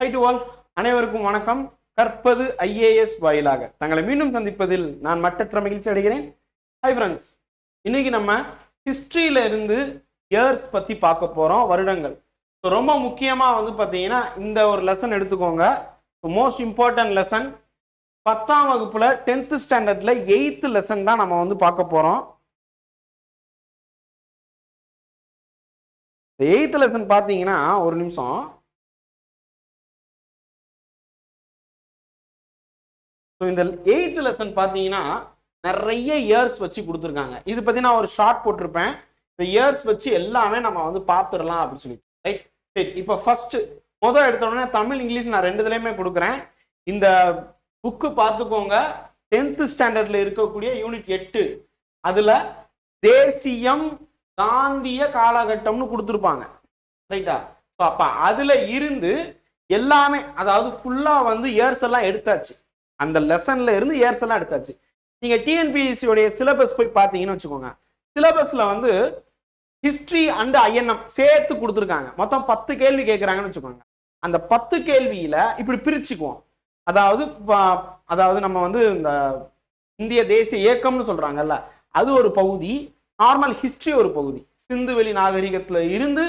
High to all அனைவருக்கும் வணக்கம். கற்பது ஐஏஎஸ் வாயிலாக. தங்களை மீண்டும் சந்திப்பதில் நான் மட்டற்ற மகிழ்ச்சி அடைகிறேன். ஹை ஃப்ரெண்ட்ஸ் இன்னைக்கு நம்ம ஹிஸ்ட்ரியில இருந்து இயர்ஸ் பத்தி பார்க்க போறோம். வருடங்கள். ஸோ ரொம்ப முக்கியமாக வந்து பார்த்தீங்கன்னா இந்த ஒரு லெசன் எடுத்துக்கோங்க. மோஸ்ட் இம்பார்ட்டன்ட் லெசன் பத்தாம் வகுப்புல டென்த்து ஸ்டாண்டர்ட்ல எயித்து லெசன் தான் நம்ம வந்து பார்க்க போறோம். எயித்து லெசன் பார்த்தீங்கன்னா ஒரு நிமிஷம். ஸோ இந்த எயித்து லெசன் பார்த்தீங்கன்னா நிறைய இயர்ஸ் வச்சு கொடுத்துருக்காங்க. இது பற்றி நான் ஒரு ஷார்ட் போட்டிருப்பேன். இந்த இயர்ஸ் வச்சு எல்லாமே நம்ம வந்து பார்த்துடலாம் அப்படின்னு சொல்லிட்டு ரைட் சரி இப்போ ஃபர்ஸ்ட் முதல் எடுத்த உடனே தமிழ் இங்கிலீஷ் நான் ரெண்டு இதுலையுமே கொடுக்குறேன். இந்த புக்கு பார்த்துக்கோங்க. டென்த்து ஸ்டாண்டர்டில் இருக்கக்கூடிய யூனிட் எட்டு. அதில் தேசியம் காந்திய காலகட்டம்னு கொடுத்துருப்பாங்க ரைட்டா ஸோ அப்போ அதில் இருந்து எல்லாமே அதாவது ஃபுல்லாக வந்து இயர்ஸ் எல்லாம் எடுத்தாச்சு. அந்த லெசன்ல இருந்து இயர்ஸ் எல்லாம் எடுத்தாச்சு. நீங்க டிஎன்பிஎஸ்சியோடைய சிலபஸ் போய் பார்த்தீங்கன்னு வச்சுக்கோங்க. சிலபஸ்ல வந்து ஹிஸ்ட்ரி அண்ட் ஐஎன்எம் சேர்த்து கொடுத்துருக்காங்க. மொத்தம் பத்து கேள்வி கேட்குறாங்கன்னு வச்சுக்கோங்க. அந்த பத்து கேள்வியில இப்படி பிரிச்சுக்குவோம். அதாவது அதாவது நம்ம வந்து இந்த இந்திய தேசிய இயக்கம்னு சொல்றாங்கல்ல அது ஒரு பகுதி நார்மல் ஹிஸ்டரி ஒரு பகுதி. சிந்துவெளி நாகரிகத்துல இருந்து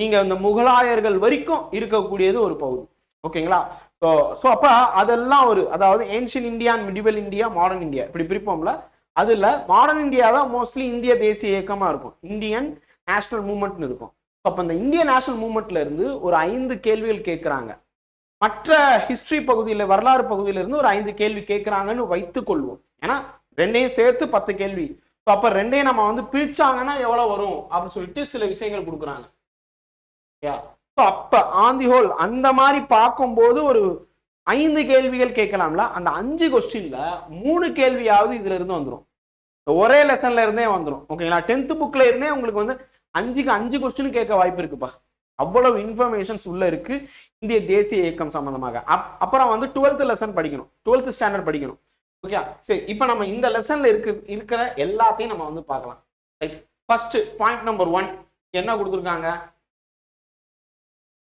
நீங்க இந்த முகலாயர்கள் வரைக்கும் இருக்கக்கூடியது ஒரு பகுதி. ஓகேங்களா? ஸோ ஸோ அப்போ அதெல்லாம் ஒரு அதாவது ancient India and medieval India modern India இப்படி பிரிப்போம்ல அதில் மாடர்ன் இந்தியா தான் மோஸ்ட்லி இந்திய தேசிய இயக்கமாக இருக்கும். இந்தியன் நேஷனல் மூமெண்ட்னு இருக்கும். அப்போ இந்த இந்திய நேஷனல் மூமெண்ட்ல இருந்து ஒரு ஐந்து கேள்விகள் கேட்குறாங்க. மற்ற ஹிஸ்ட்ரி பகுதியில் வரலாறு பகுதியில இருந்து ஒரு ஐந்து கேள்வி கேட்குறாங்கன்னு வைத்துக்கொள்வோம் ஏன்னா ரெண்டையும் சேர்த்து பத்து கேள்வி. ஸோ அப்போ ரெண்டையும் நம்ம வந்து பிரிச்சாங்கன்னா எவ்வளோ வரும்? அப்படின்னு சொல்லிட்டு சில விஷயங்கள் கொடுக்குறாங்க. யா அப்போ ஆந்தி ஹோல் அந்த மாதிரி பார்க்கும்போது ஒரு ஐந்து கேள்விகள் கேட்கலாம்ல? அந்த அஞ்சு கொஸ்டின்ல மூணு கேள்வியாவது இதுல இருந்து வந்துடும் ஒரே லெசன்ல இருந்தே வந்துடும் ஓகேங்களா டென்த் புக்ல இருந்தே உங்களுக்கு வந்து அஞ்சுக்கு அஞ்சு கொஸ்டின் கேட்க வாய்ப்பு இருக்குப்பா. அவ்வளவு இன்ஃபர்மேஷன்ஸ் உள்ள இருக்கு. இந்திய தேசிய இயக்கம் சம்பந்தமாக. அப்- அப்புறம் வந்து டுவெல்த் லெசன் படிக்கணும். டுவெல்த் ஸ்டாண்டர்ட் படிக்கணும். ஓகே சரி இப்போ நம்ம இந்த லெசன்ல இருக்கு இருக்கிற எல்லாத்தையும் நம்ம வந்து பார்க்கலாம். ஃபர்ஸ்ட் பாயிண்ட் நம்பர் ஒன் என்ன கொடுத்துருக்காங்க?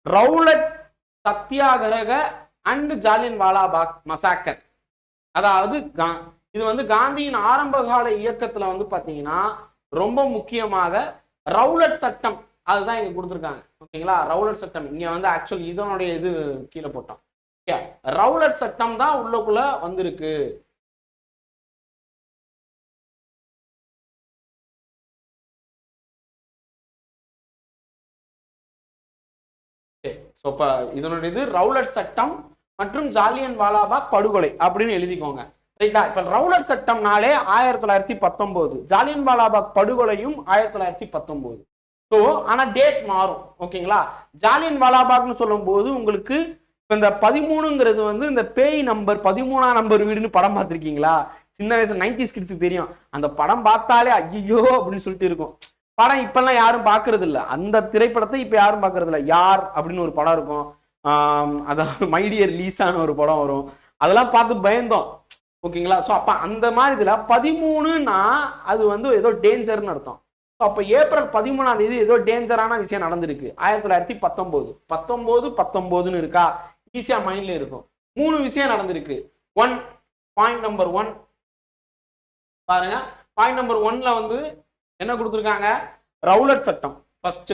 Rowlatt Satyagraha and Jallian Walabagh massacre. அதாவது கா- இது வந்து காந்தியின் ஆரம்பகால இயக்கத்துல வந்து பாத்தீங்கன்னா ரொம்ப முக்கியமாக ரவுலட் சட்டம் அதுதான் இங்க கொடுத்துருக்காங்க. ஓகேங்களா? ரவுலட் சட்டம். இங்க வந்து ஆக்சுவல் இதனுடைய இது கீழே போட்டோம். ஓகே ரவுலட் சட்டம் தான் உள்ளக்குள்ள வந்திருக்கு. ஸோ இப்போ இதனுடைய இது ரவுலட் சட்டம் மற்றும் ஜாலியன் வாலாபாக் படுகொலை அப்படின்னு எழுதிக்கோங்க. ரைட்டா இப்போ ரவுலட் சட்டம்னாலே ஆயிரத்தி தொள்ளாயிரத்தி பத்தொம்போது. ஜாலியன் வாலாபாக் படுகொலையும் ஆயிரத்தி தொள்ளாயிரத்தி பத்தொம்போது. ஸோ ஆனால் டேட் மாறும். ஓகேங்களா ஜாலியன் வாலாபாக்னு சொல்லும்போது உங்களுக்கு இப்போ இந்த பதிமூணுங்கிறது வந்து இந்த பேய் நம்பர் பதிமூணாம் நம்பர் வீடுன்னு படம் பார்த்துருக்கீங்களா? சின்ன வயசு நைன்டி ஸ்கிட்ஸுக்கு தெரியும். அந்த படம் பார்த்தாலே ஐயோ அப்படின்னு சொல்லிட்டு இருக்கும். படம் இப்பெல்லாம் யாரும் பார்க்கறது இல்லை அந்த திரைப்படத்தை இப்போ யாரும் பார்க்கறது இல்லை யார் அப்படின்னு ஒரு படம் இருக்கும். அதாவது மைடியர் லீஸான ஒரு படம் வரும். அதெல்லாம் பார்த்து பயந்தோம். ஓகேங்களா? ஸோ அப்போ அந்த மாதிரி இதில் பதிமூணுன்னா அது வந்து ஏதோ டேஞ்சர்னு அர்த்தம். ஸோ அப்போ ஏப்ரல் பதிமூணாம் தேதி ஏதோ டேஞ்சரான விஷயம் நடந்திருக்கு. ஆயிரத்தி தொள்ளாயிரத்தி பத்தொம்போது பத்தொம்போது பத்தொம்போதுன்னு இருக்கா? ஈஸியாக மைண்டில் இருக்கும். மூணு விஷயம் நடந்திருக்கு. ஒன் பாயிண்ட் நம்பர் ஒன் பாருங்க. பாயிண்ட் நம்பர் ஒன்ல வந்து என்ன கொடுத்துருக்காங்க? ரவுலட் சட்டம் ஃபர்ஸ்ட்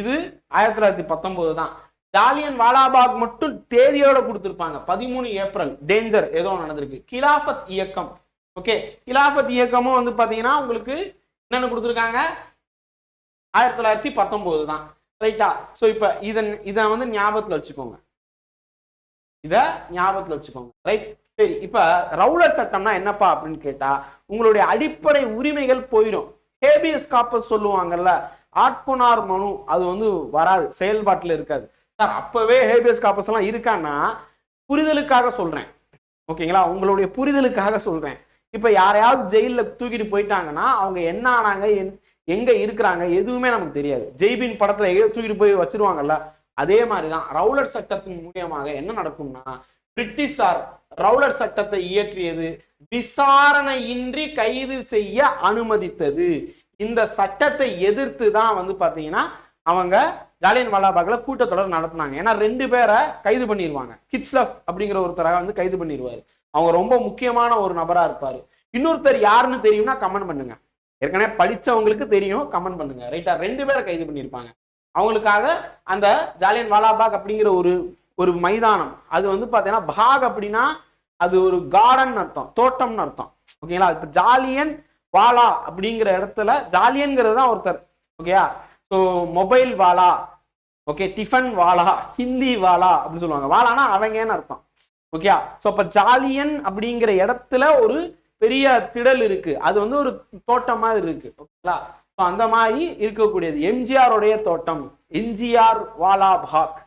இது ஆயிரத்தி தொள்ளாயிரத்தி பத்தொன்பது தான். ஜாலியன் வாலாபாக் மட்டும் தேதியோட கொடுத்துருப்பாங்க. பதிமூணு ஏப்ரல் டேஞ்சர் ஏதோ நடந்திருக்கு. கிலாஃபத் இயக்கம் ஓகே கிலாஃபத் இயக்கமும் வந்து பாத்தீங்கன்னா உங்களுக்கு என்னென்ன கொடுத்துருக்காங்க? ஆயிரத்தி தொள்ளாயிரத்தி பத்தொன்பது தான். ரைட்டா ஸோ இப்போ இதன் இதை வந்து ஞாபகத்தில் வச்சுக்கோங்க. இதை ஞாபகத்தில் வச்சுக்கோங்க. ரைட் சரி இப்போ ரவுலர் சட்டம்னா என்னப்பா அப்படின்னு கேட்டால் உங்களுடைய அடிப்படை உரிமைகள் போயிடும். ஹேபியஸ் காப்பஸ் சொல்லுவாங்கல்ல ஆட்கொணார் மனு அது வந்து வராது செயல்பாட்டில் இருக்காது. சார் அப்பவே ஹேபியஸ் காப்பஸ் எல்லாம் இருக்கான்னா புரிதலுக்காக சொல்றேன். ஓகேங்களா? உங்களுடைய புரிதலுக்காக சொல்றேன். இப்போ யாரையாவது ஜெயிலில் தூக்கிட்டு போயிட்டாங்கன்னா அவங்க என்ன ஆனாங்க என்- எங்க இருக்கிறாங்க எதுவுமே நமக்கு தெரியாது. ஜெய்பின் படத்துல எங்கேயோ தூக்கிட்டு போய் வச்சிருவாங்கல்ல அதே மாதிரிதான் ரவுலர் சட்டத்தின் மூலியமாக என்ன நடக்கும்னா பிரிட்டிஷார் ரவுலர் சட்டத்தை இயற்றியது விசாரணையின்றி கைது செய்ய அனுமதித்தது. இந்த சட்டத்தை எதிர்த்து தான் வந்து பார்த்தீங்கன்னா அவங்க ஜாலியன் வாலாபாக்ல கூட்டத்தொடர் நடத்தினாங்க. ஏன்னா ரெண்டு பேரை கைது பண்ணிடுவாங்க கிட்ஸ்லப் அப்படிங்கிற ஒருத்தரை வந்து கைது பண்ணிடுவாரு அவங்க ரொம்ப முக்கியமான ஒரு நபராக இருப்பார். இன்னொருத்தர் யாருன்னு தெரியும்னா கமெண்ட் பண்ணுங்க. ஏற்கனவே படித்தவங்களுக்கு தெரியும் கமெண்ட் பண்ணுங்க. ரைட்டா ரெண்டு பேரை கைது பண்ணியிருப்பாங்க அவங்களுக்காக அந்த ஜாலியன் வாலாபாக் அப்படிங்கிற ஒரு ஒரு மைதானம். அது வந்து பார்த்தீங்கன்னா பாக் அப்படின்னா அது ஒரு கார்டன் அர்த்தம். தோட்டம்னு அர்த்தம். ஓகேங்களா? இப்போ ஜாலியன் வாலா அப்படிங்கிற இடத்துல ஜாலியன்கிறது தான் ஒருத்தர். ஓகேயா? ஸோ மொபைல் வாலா ஓகே டிஃபன் வாலா ஹிந்தி வாலா அப்படின்னு சொல்லுவாங்க. வாலானா அவங்கன்னு அர்த்தம். ஓகேயா? ஸோ அப்போ ஜாலியன் அப்படிங்கிற இடத்துல ஒரு பெரிய திடல் இருக்கு. அது வந்து ஒரு தோட்டம் மாதிரி இருக்கு. ஓகேங்களா? ஸோ அந்த மாதிரி இருக்கக்கூடியது. எம்ஜிஆருடைய தோட்டம். எம்ஜிஆர் வாலா பாக்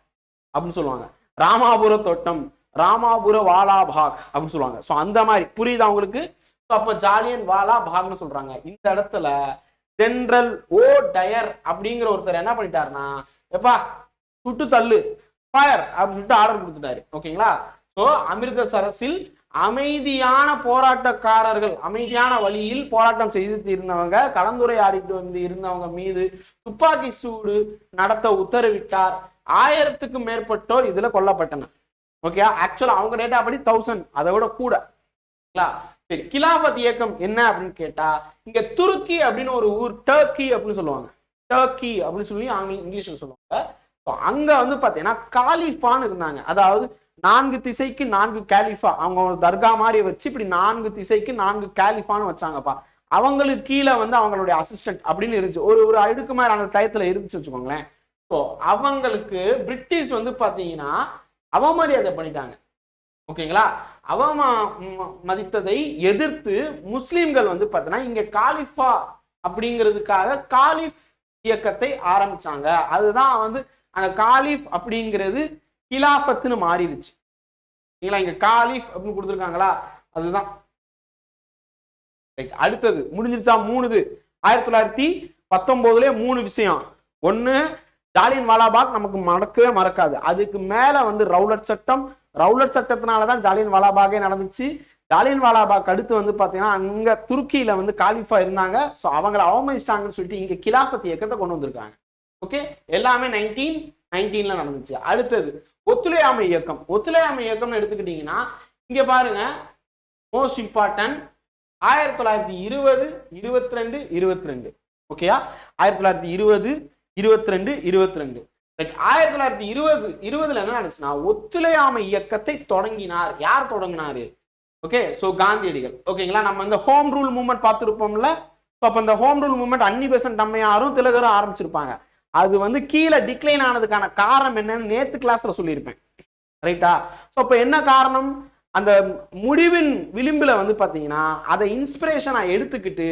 அப்படின்னு சொல்லுவாங்க. ராமாபுர தோட்டம் ராமாபுர வாலா பாக் அப்படின்னு சொல்லுவாங்க. ஸோ அந்த மாதிரி. புரியுதா உங்களுக்கு? அப்போ ஜாலியன் வாலா பாக்னு சொல்றாங்க. இந்த இடத்துல ஜென்ரல் ஓ டயர் அப்படிங்கிற ஒருத்தர் என்ன பண்ணிட்டாருன்னா எப்பா சுட்டு தள்ளு ஃபயர் அப்படின்னு சொல்லிட்டு ஆர்டர் கொடுத்துட்டாரு. ஓகேங்களா? ஸோ அமிர்தசரஸில் அமைதியான போராட்டக்காரர்கள் அமைதியான வழியில் போராட்டம் செய்து இருந்தவங்க கலந்துரையாடிட்டு வந்து இருந்தவங்க மீது துப்பாக்கி சூடு நடத்த உத்தரவிட்டார். ஆயிரத்துக்கும் மேற்பட்டோர் இதுல கொல்லப்பட்டனர். ஓகே ஆக்சுவலா அவங்க டேட்டா படி தௌசண்ட் அதை விட கூட. சரிங்களா? சரி கிலாபத் இயக்கம் என்ன அப்படின்னு கேட்டா இங்க துருக்கி அப்படின்னு ஒரு ஊர் டர்க்கி அப்படின்னு சொல்லுவாங்க. டர்க்கி அப்படின்னு சொல்லி ஆங்கில இங்கிலீஷ்ல சொல்லுவாங்க. அங்க வந்து பாத்தீங்கன்னா காலிஃபான்னு இருந்தாங்க. அதாவது நான்கு திசைக்கு நான்கு கேலிஃபா. அவங்க தர்கா மாதிரி வச்சு இப்படி நான்கு திசைக்கு நான்கு கேலிஃபான்னு வச்சாங்கப்பா. அவங்களுக்கு கீழே வந்து அவங்களுடைய அசிஸ்டன்ட் அப்படின்னு இருந்துச்சு. ஒரு ஒரு அடுக்கு மாதிரி அந்த டயத்துல இருந்துச்சு வச்சுக்கோங்களேன். அவங்களுக்கு பிரிட்டிஷ் வந்து பார்த்தீங்கன்னா அவமரியாதை பண்ணிட்டாங்க. ஓகேங்களா? அவமா ம- மதித்ததை எதிர்த்து முஸ்லீம்கள் வந்து பார்த்தீங்கன்னா இங்க காலிஃபா அப்படிங்கிறதுக்காக காலிஃப் இயக்கத்தை ஆரம்பிச்சாங்க. அதுதான் வந்து அந்த காலிஃப் அப்படிங்கிறது கிலாஃபத்துன்னு மாறிடுச்சு. சரிங்களா இங்க காலிஃப் அப்படின்னு கொடுத்துருக்காங்களா? அதுதான். அடுத்தது. முடிஞ்சிருச்சா? மூணுது. ஆயிரத்தி தொள்ளாயிரத்தி பத்தொன்பதுல மூணு விஷயம். ஒன்று ஜாலியன் வாலாபாக் நமக்கு மறக்கவே மறக்காது. அதுக்கு மேல வந்து ரவுலட் சட்டம். ரவுலட் சட்டத்தினால தான் ஜாலியன் வாலாபாகே நடந்துச்சு. ஜாலியன் வாலாபாக் அடுத்து வந்து பாத்தீங்கன்னா அங்க துருக்கியில வந்து காலிஃபா இருந்தாங்க. ஸோ அவங்கள அவமதிச்சிட்டாங்கன்னு சொல்லிட்டு இங்க கிலாபத் இயக்கத்தை கொண்டு வந்திருக்காங்க. ஓகே எல்லாமே நைன்டீன் நைன்டீன்ல நடந்துச்சு. அடுத்தது ஒத்துழையாமை இயக்கம். ஒத்துழையாமை இயக்கம்னு எடுத்துக்கிட்டீங்கன்னா இங்க பாருங்க. மோஸ்ட் இம்பார்ட்டன்ட் ஆயிரத்தி தொள்ளாயிரத்தி இருபது இருபத்தி ரெண்டு இருபத்தி ரெண்டு. ஓகேயா ஆயிரத்தி தொள்ளாயிரத்தி இருபது இருபத்தி ரெண்டு இருபத்தி ரெண்டு லைக் ஆயிரத்தி தொள்ளாயிரத்தி இருபது இருபதுல என்ன நடந்துச்சுன்னா ஒத்துழையாமை இயக்கத்தை தொடங்கினார். யார் தொடங்கினாரு? ஓகே ஸோ காந்தியடிகள். ஓகேங்களா நம்ம இந்த ஹோம் ரூல் மூவ்மெண்ட் பார்த்துருப்போம்ல? ஸோ அப்போ இந்த home rule movement Annie Besant அம்மையாரும் திலகரும் ஆரம்பிச்சிருப்பாங்க. அது வந்து கீழே டிக்ளைன் ஆனதுக்கான காரணம் என்னன்னு நேத்து கிளாஸ்ல சொல்லியிருப்பேன். ரைட்டா ஸோ அப்போ என்ன காரணம்? அந்த முடிவின் விளிம்புல வந்து பாத்தீங்கன்னா அதை இன்ஸ்பிரேஷனா எடுத்துக்கிட்டு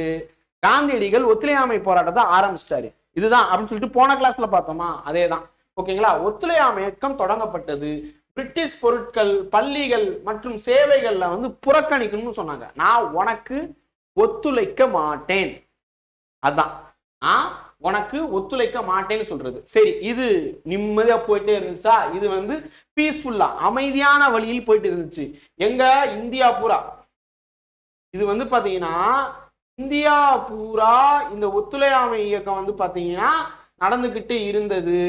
காந்தியடிகள் ஒத்துழையாமை போராட்டத்தை ஆரம்பிச்சிட்டாரு. இதுதான் அப்படின்னு சொல்லிட்டு போன கிளாஸ்ல பார்த்தோமா? அதே தான் ஓகேங்களா? ஒத்துழையாமை இயக்கம் தொடங்கப்பட்டது. பிரிட்டிஷ் பொருட்கள் பள்ளிகள் மற்றும் சேவைகள்ல வந்து புறக்கணிக்கணும்னு சொன்னாங்க. நான் உனக்கு ஒத்துழைக்க மாட்டேன். அதான். நான் உனக்கு ஒத்துழைக்க மாட்டேன்னு சொல்றது. சரி இது நிம்மதியா போயிட்டே இருந்துச்சா? இது வந்து பீஸ்ஃபுல்லா அமைதியான வழியில் போயிட்டு இருந்துச்சு. எங்க? இந்தியா பூரா. இது வந்து பாத்தீங்கன்னா இந்தியா பூரா இந்த ஒத்துழையாமை இயக்கம் வந்து பார்த்தீங்கன்னா நடந்துக்கிட்டு இருந்தது.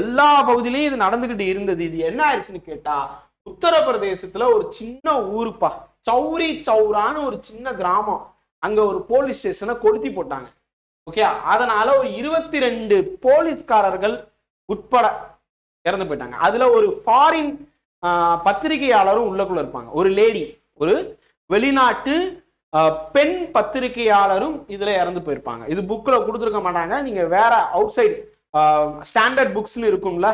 எல்லா பகுதியிலையும் இது நடந்துக்கிட்டு இருந்தது. இது என்ன ஆயிடுச்சுன்னு கேட்டா உத்தரப்பிரதேசத்துல ஒரு சின்ன ஊருப்பா சௌரி சௌரான்னு ஒரு சின்ன கிராமம். அங்க ஒரு போலீஸ் ஸ்டேஷனை கொளுத்தி போட்டாங்க. ஓகே அதனால ஒரு இருபத்தி ரெண்டு போலீஸ்காரர்கள் உட்பட இறந்து போயிட்டாங்க. அதுல ஒரு ஃபாரின் பத்திரிகையாளரும் உள்ளக்குள்ள இருப்பாங்க. ஒரு லேடி ஒரு வெளிநாட்டு பெண் பத்திரிகையாளரும் இதில் இறந்து போயிருப்பாங்க. இது புக்கில் கொடுத்துருக்க மாட்டாங்க. நீங்கள் வேற அவுட் சைடு ஸ்டாண்டர்ட் புக்ஸ்னு இருக்கும்ல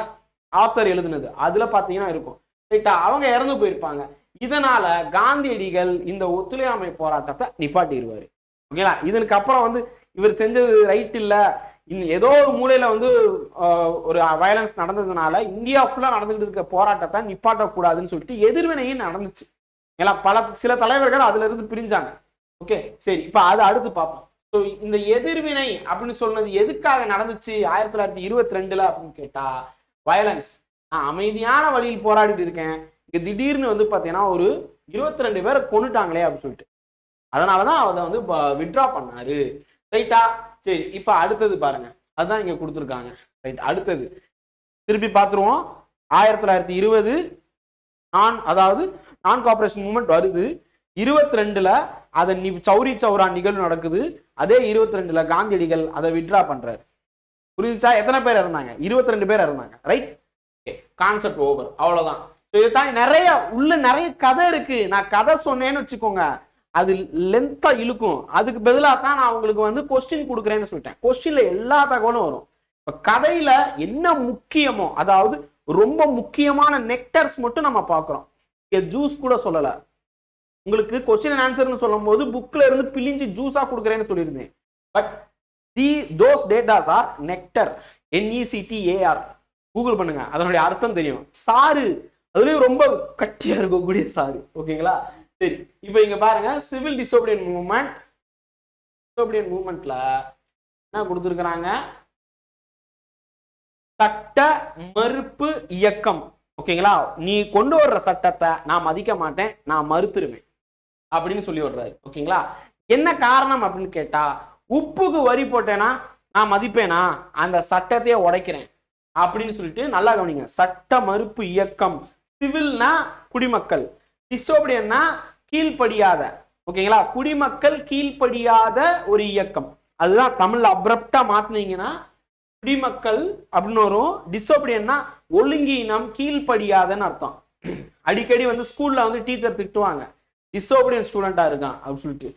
ஆத்தர் எழுதுனது அதில் பார்த்தீங்கன்னா இருக்கும். ரைட்டா அவங்க இறந்து போயிருப்பாங்க. இதனால காந்தியடிகள் இந்த ஒத்துழையாமை போராட்டத்தை நிப்பாட்டிடுவார். ஓகேங்களா? இதனுக்கு அப்புறம் வந்து இவர் செஞ்சது ரைட் இல்லை. இன்னும் ஏதோ ஒரு மூலையில் வந்து ஒரு வயலன்ஸ் நடந்ததுனால இந்தியா ஃபுல்லாக நடந்துகிட்டு இருக்க போராட்டத்தை நிப்பாட்டக்கூடாதுன்னு சொல்லிட்டு எதிர்வினையும் நடந்துச்சு. ஏன்னா பல சில தலைவர்கள் அதுல இருந்து பிரிஞ்சாங்க. ஓகே சரி இப்போ அது அடுத்து பார்ப்போம். ஸோ இந்த எதிர்வினை அப்படின்னு சொன்னது எதுக்காக நடந்துச்சு? ஆயிரத்தி தொள்ளாயிரத்தி இருபத்தி ரெண்டுல அப்படின்னு கேட்டா வயலன்ஸ் நான் அமைதியான வழியில் போராடிட்டு இருக்கேன். இங்கே திடீர்னு வந்து பார்த்தீங்கன்னா ஒரு இருபத்தி ரெண்டு பேரை கொண்டுட்டாங்களே அப்படின்னு சொல்லிட்டு. அதனாலதான் அதை வந்து வித்ட்ரா பண்ணாரு. ரைட்டா சரி இப்போ அடுத்தது பாருங்க. அதுதான் இங்கே கொடுத்துருக்காங்க. ரைட் அடுத்தது. திருப்பி பார்த்துருவோம். ஆயிரத்தி தொள்ளாயிரத்தி இருபது நான் அதாவது நான் கார்பரேஷன் மூமெண்ட் வருது. இருபத்தி ரெண்டுல அதை நி சௌரி சௌரா நிகழ்வு நடக்குது அதே இருபத்தி ரெண்டுல காந்தியடிகள் அதை விட்ரா பண்றாரு. புரிஞ்சுச்சா எத்தனை பேர் இருந்தாங்க இருபத்தி ரெண்டு பேர் இருந்தாங்க ரைட் கான்செப்ட் ஓவர் அவ்வளவுதான். இதுதான் நிறைய உள்ள நிறைய கதை இருக்கு. நான் கதை சொன்னேன்னு வச்சுக்கோங்க அது லென்த்தா இழுக்கும். அதுக்கு பதிலாக தான் நான் உங்களுக்கு வந்து கொஸ்டின் கொடுக்குறேன்னு சொல்லிட்டேன். கொஸ்டின்ல எல்லா தகவலும் வரும். இப்ப கதையில என்ன முக்கியமோ அதாவது ரொம்ப முக்கியமான நெக்டர்ஸ் மட்டும் நம்ம பார்க்குறோம். ஜூஸ் கூட சொல்லலை. உங்களுக்கு கொஸ்டின் ஆன்சர்னு சொல்லும்போது புக்ல இருந்து பிழிஞ்சு ஜூஸா கொடுக்குறேன்னு சொல்லியிருந்தேன். But the those datas are nectar N E C T A R Google பண்ணுங்க. அதனுடைய அர்த்தம் தெரியும். சாறு. அதுலயும் ரொம்ப கட்டியா இருக்கக்கூடிய சாறு. ஓகேங்களா? சரி. இப்போ இங்க பாருங்க. சிவில் டிசோபிடியன் மூவ்மெண்ட் டிசோபிடியன் மூவ்மெண்ட்ல என்ன கொடுத்துருக்குறாங்க? சட்ட மறுப்பு இயக்கம். ஓகேங்களா? நீ கொண்டு வர்ற சட்டத்தை நான் மதிக்க மாட்டேன். நான் மறுத்துருவேன். அப்படின்னு சொல்லி விடுறாரு. ஓகேங்களா? என்ன காரணம் அப்படின்னு கேட்டா உப்புக்கு வரி போட்டேன்னா நான் மதிப்பேனா? அந்த சட்டத்தையே உடைக்கிறேன். அப்படின்னு சொல்லிட்டு நல்லா கவனிங்க. சட்ட மறுப்பு இயக்கம். சிவில்னா குடிமக்கள். டிசோபிடியன்னா கீழ்ப்படியாத. ஓகேங்களா? குடிமக்கள் கீழ்ப்படியாத ஒரு இயக்கம். அதுதான் தமிழ்ல அப்ரப்டா மாத்தினீங்கன்னா குடிமக்கள் அப்படின்னு வரும். டிசோபிடியன்னா ஒழுங்கீனம் கீழ்ப்படியாதன்னு அர்த்தம். அடிக்கடி வந்து ஸ்கூல்ல வந்து டீச்சர் திட்டுவாங்க. டிசோபிடியன் ஸ்டூடெண்டா இருக்கான் அப்படின்னு சொல்லிட்டு.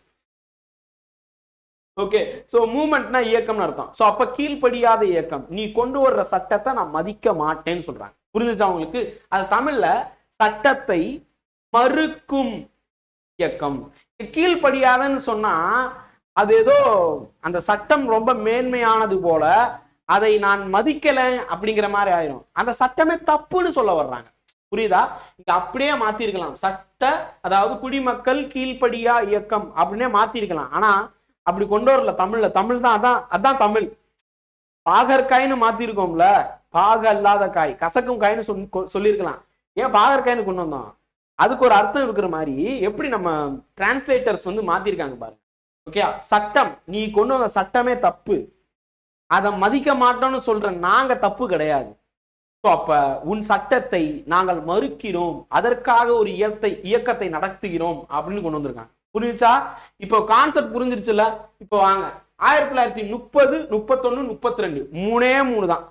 ஓகே சோ மூமெண்ட்னா இயக்கம்னு அர்த்தம். சோ அப்ப கீழ்ப்படியாத இயக்கம். நீ கொண்டு வர்ற சட்டத்தை நான் மதிக்க மாட்டேன்னு சொல்றாங்க. புரிஞ்சுச்சா உங்களுக்கு? அது தமிழ்ல சட்டத்தை மறுக்கும் இயக்கம். கீழ்ப்படியாதன்னு சொன்னா அது ஏதோ அந்த சட்டம் ரொம்ப மேன்மையானது போல அதை நான் மதிக்கல அப்படிங்கிற மாதிரி ஆயிரும். அந்த சட்டமே தப்புன்னு சொல்ல வர்றாங்க. புரியுதா? இங்க அப்படியே மாத்திருக்கலாம். சட்ட அதாவது குடிமக்கள் கீழ்ப்படியா இயக்கம் அப்படின்னே மாத்திருக்கலாம். ஆனா அப்படி கொண்டு வரல தமிழ்ல. தமிழ் தான் அதான் அதான் தமிழ். பாகற்காய்னு மாத்திருக்கோம்ல. பாக அல்லாத காய். கசக்கும் காய்னு சொல்லி சொல்லியிருக்கலாம் ஏன் பாகற்காய்னு கொண்டு வந்தோம்? அதுக்கு ஒரு அர்த்தம் இருக்கிற மாதிரி எப்படி நம்ம டிரான்ஸ்லேட்டர்ஸ் வந்து மாத்திருக்காங்க பாருங்க. ஓகே சட்டம். நீ கொண்டு வந்த சட்டமே தப்பு. அதை மதிக்க மாட்டோம்னு சொல்ற நாங்க தப்பு கிடையாது. அப்ப உன் சட்டத்தை நாங்கள் மறுக்கிறோம். அதற்காக ஒரு இயற்கை இயக்கத்தை நடத்துகிறோம் அப்படின்னு கொண்டு வந்திருக்காங்க. புரிஞ்சுச்சா? இப்போ கான்செப்ட் புரிஞ்சிருச்சுல இப்போ வாங்க. ஆயிரத்தி தொள்ளாயிரத்தி முப்பது முப்பத்தொன்னு முப்பத்தி ரெண்டு மூணே மூணு தான்.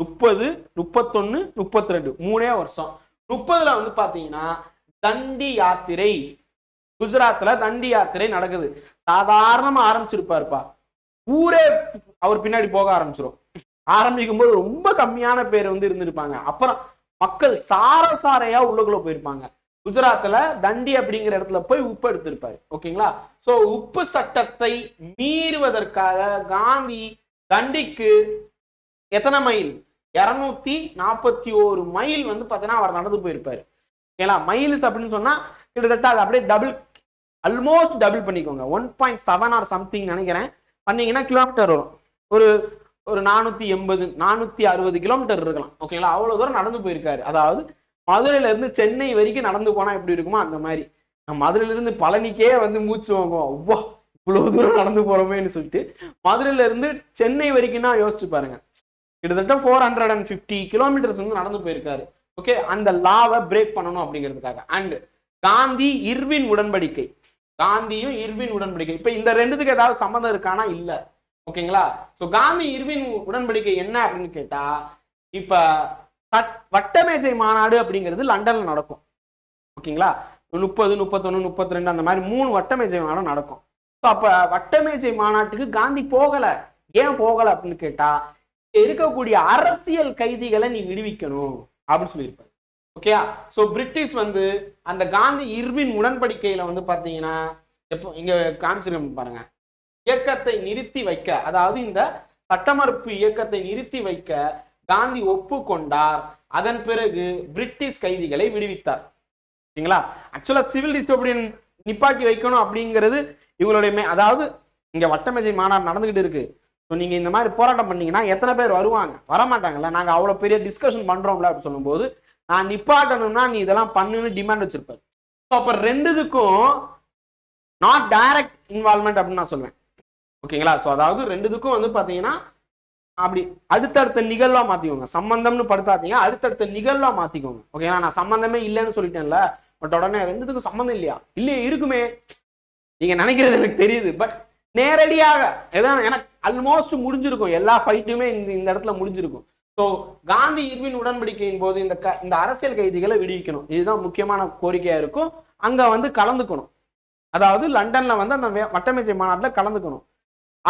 முப்பது முப்பத்தொன்னு முப்பத்தி ரெண்டு மூணே வருஷம். முப்பதுல வந்து பாத்தீங்கன்னா தண்டி யாத்திரை. குஜராத்ல தண்டி யாத்திரை நடக்குது. சாதாரணமா ஆரம்பிச்சிருப்பாருப்பா. ஊரே அவர் பின்னாடி போக ஆரம்பிச்சிரும். ஆரம்பிக்கும் போது ரொம்ப கம்மியான பேர் வந்து இருந்திருப்பாங்க. அப்புறம் மக்கள் சார சாரையா உள்ளுக்குள்ள போயிருப்பாங்க. குஜராத்ல தண்டி அப்படிங்கிற இடத்துல போய் உப்பு எடுத்திருப்பாரு. ஓகேங்களா? சோ உப்பு சட்டத்தை மீறுவதற்காக காந்தி தண்டிக்கு எத்தனை மைல்? இரநூத்தி நாற்பத்தி ஓரு மைல் வந்து பார்த்தீங்கன்னா அவர் நடந்து போயிருப்பாரு. ஓகேங்களா மைல்ஸ் அப்படின்னு சொன்னா கிட்டத்தட்ட அது அப்படியே டபுள் ஆல்மோஸ்ட் டபுள் பண்ணிக்கோங்க. One point seven or something நினைக்கிறேன். பண்ணீங்கன்னா கிலோமீட்டர் வரும். ஒரு ஒரு நானூற்றி எண்பது நானூற்றி அறுபது கிலோமீட்டர் இருக்கலாம். ஓகேங்களா அவ்வளோ தூரம் நடந்து போயிருக்காரு. அதாவது மதுரையிலேருந்து சென்னை வரைக்கும் நடந்து போனால் எப்படி இருக்குமோ அந்த மாதிரி. நம்ம பழனிக்கே வந்து மூச்சு வாங்குவோம். அவ்வா இவ்வளோ தூரம் நடந்து போகிறோமேன்னு சொல்லிட்டு மதுரையிலேருந்து சென்னை வரைக்கும்னா யோசிச்சு பாருங்க. கிட்டத்தட்ட four hundred and fifty kilometres வந்து நடந்து போயிருக்காரு. ஓகே அந்த லாவை பிரேக் பண்ணணும் அப்படிங்கிறதுக்காக. அண்ட் காந்தி இர்வின் உடன்படிக்கை. காந்தியும் இர்வின் உடன்படிக்கை. இப்போ இந்த ரெண்டுத்துக்கு ஏதாவது சம்மந்தம் இருக்கானா? இல்லை. ஓகேங்களா? ஸோ காந்தி இர்வின் உடன்படிக்கை என்ன அப்படின்னு கேட்டா இப்ப வட்டமேஜை மாநாடு அப்படிங்கிறது லண்டன்ல நடக்கும். ஓகேங்களா? முப்பது முப்பத்தொன்னு முப்பத்தி ரெண்டு அந்த மாதிரி மூணு வட்டமேஜை மாநாடு நடக்கும். ஸோ அப்ப வட்டமேஜை மாநாட்டுக்கு காந்தி போகல. ஏன் போகல அப்படின்னு கேட்டா இருக்கக்கூடிய அரசியல் கைதிகளை நீ விடுவிக்கணும் அப்படின்னு சொல்லியிருப்பாரு. ஓகேயா? ஸோ பிரிட்டிஷ் வந்து அந்த காந்தி இர்வின் உடன்படிக்கையில வந்து பாத்தீங்கன்னா எப்போ இங்க காமிச்சிருக்க பாருங்க. இயக்கத்தை நிறுத்தி வைக்க அதாவது இந்த சட்டமறுப்பு இயக்கத்தை நிறுத்தி வைக்க காந்தி ஒப்புக்கொண்டார். அதன் பிறகு பிரிட்டிஷ் கைதிகளை விடுவித்தார். சரிங்களா? ஆக்சுவலா சிவில் டிசோபிடியன் நிப்பாட்டி வைக்கணும் அப்படிங்கிறது இவங்களுடைய அதாவது இங்க வட்டமேஜை மாநாடு நடந்துகிட்டு இருக்கு. ஸோ நீங்க இந்த மாதிரி போராட்டம் பண்ணீங்கன்னா எத்தனை பேர் வருவாங்க? வரமாட்டாங்கல்ல. நாங்க அவ்வளவு பெரிய டிஸ்கஷன் பண்றோம்ல அப்படின்னு சொல்லும்போது நான் நிப்பாட்டணும்னா நீ இதெல்லாம் பண்ணுன்னு டிமாண்ட் வச்சிருப்பாரு. ஸோ அப்போ ரெண்டுதுக்கும் நாட் டைரக்ட் இன்வால்மெண்ட் அப்படின்னு நான் சொல்லுவேன் ஓகேங்களா? ஸோ அதாவது ரெண்டுதுக்கும் வந்து பாத்தீங்கன்னா அப்படி அடுத்தடுத்த நிகழ்வா மாத்திக்கோங்க. சம்பந்தம்னு படுத்தாதீங்க அடுத்தடுத்த நிகழ்வா மாத்திக்கோங்க. ஓகேங்களா? நான் சம்பந்தமே இல்லைன்னு சொல்லிட்டேன்ல பட் உடனே ரெண்டுத்துக்கும் சம்மந்தம் இல்லையா? இல்லையே இருக்குமே. நீங்க நினைக்கிறது எனக்கு தெரியுது பட் நேரடியாக எதாவது எனக்கு ஆல்மோஸ்ட் முடிஞ்சிருக்கும். எல்லா ஃபைட்டுமே இந்த இந்த இடத்துல முடிஞ்சிருக்கும். ஸோ காந்தி இர்வின் உடன்படிக்கையின் போது இந்த க இந்த அரசியல் கைதிகளை விடுவிக்கணும். இதுதான் முக்கியமான கோரிக்கையா இருக்கும். அங்க வந்து கலந்துக்கணும். அதாவது லண்டன்ல வந்து அந்த வே- வட்டமேஜை கலந்துக்கணும்.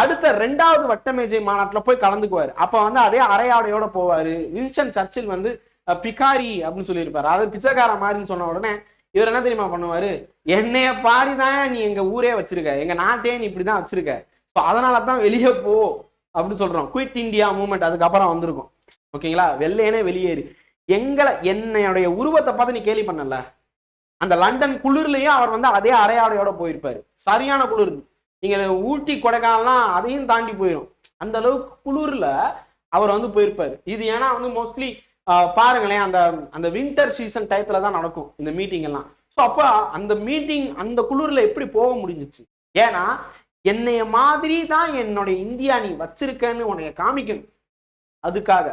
அடுத்த ரெண்டாவது வட்டமேஜை மாநாட்டில் போய் கலந்துக்குவார். அப்போ வந்து அதே அரையாடையோட போவார். வில்சன் சர்ச்சில் வந்து பிகாரி அப்படின்னு சொல்லியிருப்பாரு. அதாவது பிச்சைக்கார மாதிரின்னு சொன்ன உடனே இவர் என்ன தெரியுமா பண்ணுவார்? என்னைய பாரி தான் நீ எங்கள் ஊரே வச்சிருக்க. எங்கள் நாட்டையே நீ இப்படி தான் வச்சிருக்க. ஸோ அதனால தான் வெளியே போ. அப்படின்னு சொல்கிறோம் குயிட் இந்தியா மூமெண்ட் அதுக்கப்புறம் வந்திருக்கும். ஓகேங்களா? வெள்ளையனே வெளியேறு. எங்களை என்னையுடைய உருவத்தை பார்த்து நீ கேள்வி பண்ணல. அந்த லண்டன் குளிர்லயும் அவர் வந்து அதே அரையாடையோட போயிருப்பாரு. சரியான குளிர். நீங்க ஊட்டி கொடைக்கானல்லாம் அதையும் தாண்டி போயிடும் அந்த அளவுக்கு குளிரில் அவர் வந்து போயிருப்பாரு. இது ஏன்னா வந்து மோஸ்ட்லி பாருங்களேன் அந்த அந்த வின்டர் சீசன் டயத்தில் தான் நடக்கும் இந்த மீட்டிங் எல்லாம். ஸோ அப்போ அந்த மீட்டிங் அந்த குளிரில் எப்படி போக முடிஞ்சிச்சு? ஏன்னா என்னைய மாதிரி தான் என்னுடைய இந்தியா நீ வச்சிருக்கன்னு உன்னைய காமிக்கணும். அதுக்காக.